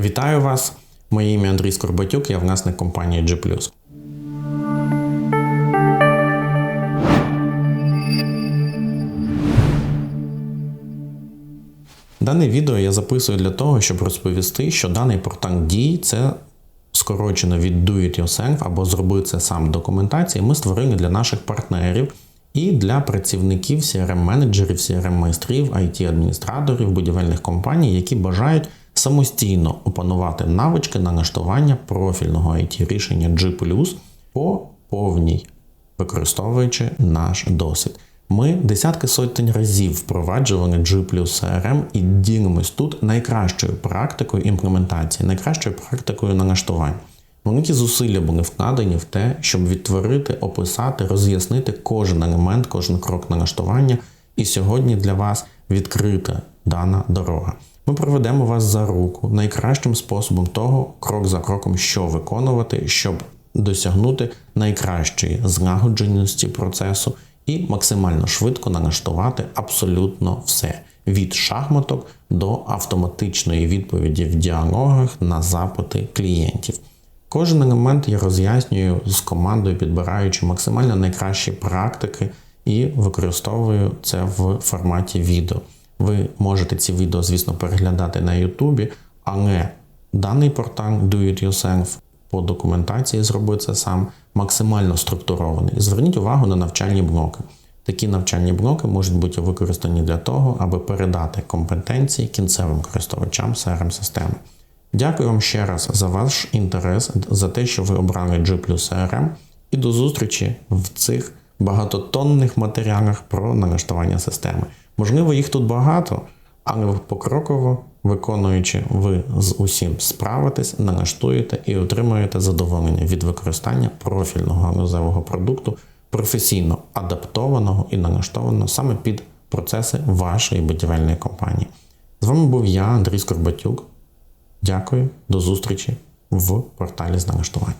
Вітаю вас! Моє ім'я Андрій Скорбатюк, я власник компанії G+. Дане відео я записую для того, щоб розповісти, що даний портал дій це скорочено від Do It Yourself або зроби це сам документації. Ми створили для наших партнерів і для працівників CRM-менеджерів, CRM-майстрів, IT-адміністраторів, будівельних компаній, які бажають самостійно опанувати навички налаштування профільного IT рішення G+, по повній, використовуючи наш досвід. Ми десятки сотень разів впроваджували G CRM і ділимось тут найкращою практикою імплементації, найкращою практикою налаштувань. Великі зусилля були вкладені в те, щоб відтворити, описати, роз'яснити кожен елемент, кожен крок налаштування. І сьогодні для вас відкрита дана дорога. Ми проведемо вас за руку найкращим способом того, крок за кроком, що виконувати, щоб досягнути найкращої злагодженості процесу і максимально швидко налаштувати абсолютно все від шахматок до автоматичної відповіді в діалогах на запити клієнтів. Кожен елемент я роз'яснюю з командою, підбираючи максимально найкращі практики і використовую це в форматі відео. Ви можете ці відео, звісно, переглядати на Ютубі, але даний портал Do It Yourself по документації зроби це сам максимально структурований. Зверніть увагу на навчальні блоки. Такі навчальні блоки можуть бути використані для того, аби передати компетенції кінцевим користувачам crm системи Дякую вам ще раз за ваш інтерес, за те, що ви обрали G CRM, і до зустрічі в цих багатотонних матеріалах про налаштування системи. Можливо, їх тут багато, але покроково, виконуючи, ви з усім справитесь, налаштуєте і отримуєте задоволення від використання профільного галузевого продукту, професійно адаптованого і налаштованого саме під процеси вашої будівельної компанії. З вами був я, Андрій Скорбатюк. Дякую, до зустрічі в порталі з налаштування.